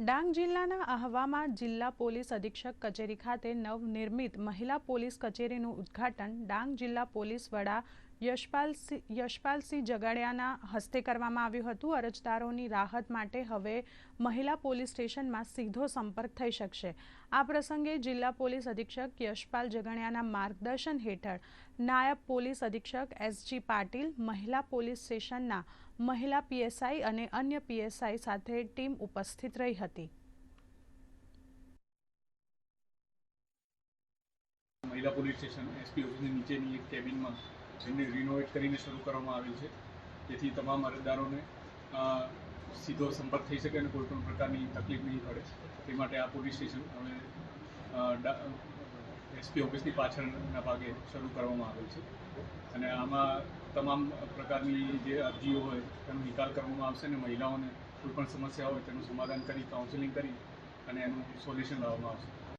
ડાંગ જિલ્લાના આહવામાં જિલ્લા પોલીસ અધિક્ષક કચેરી ખાતે નવનિર્મિત મહિલા પોલીસ કચેરીનું ઉદ્ઘાટન ડાંગ જિલ્લા પોલીસ વડા યશપાલસિંહ યશપાલસિંહ જગાડિયાના હસ્તે કરવામાં આવ્યું હતું. અરજદારોની રાહત માટે હવે મહિલા પોલીસ સ્ટેશનમાં સીધો સંપર્ક થઈ શકશે. આ પ્રસંગે જિલ્લા પોલીસ અધિક્ષક યશપાલ જગાણિયાના માર્ગદર્શન હેઠળ નાયબ પોલીસ અધિક્ષક એસજી પાટીલ, મહિલા પોલીસ સ્ટેશનના મહિલા પીએસઆઈ અને અન્ય પીએસઆઈ સાથે ટીમ ઉપસ્થિત રહી હતી. મહિલા પોલીસ સ્ટેશન એસપી ઓફિસની નીચેની એક કેબિનમાં એમને રિનોવેટ કરીને શરૂ કરવામાં આવેલ છે. તેથી તમામ અરજદારોને સીધો સંપર્ક થઈ શકે અને કોઈપણ પ્રકારની તકલીફ નહીં પડે. તે માટે આ પોલીસ સ્ટેશન હવે એસપી ઓફિસની પાછળના ભાગે શરૂ કરવામાં આવેલ છે. અને આમાં તમામ પ્રકારની જે અરજીઓ હોય, તેનો નિકાલ કરવામાં આવશે અને મહિલાઓને કોઈ પણ સમસ્યા હોય, તેનું સમાધાન કરી કાઉન્સેલિંગ કરી અને એનું સોલ્યુશન લાવવામાં આવશે.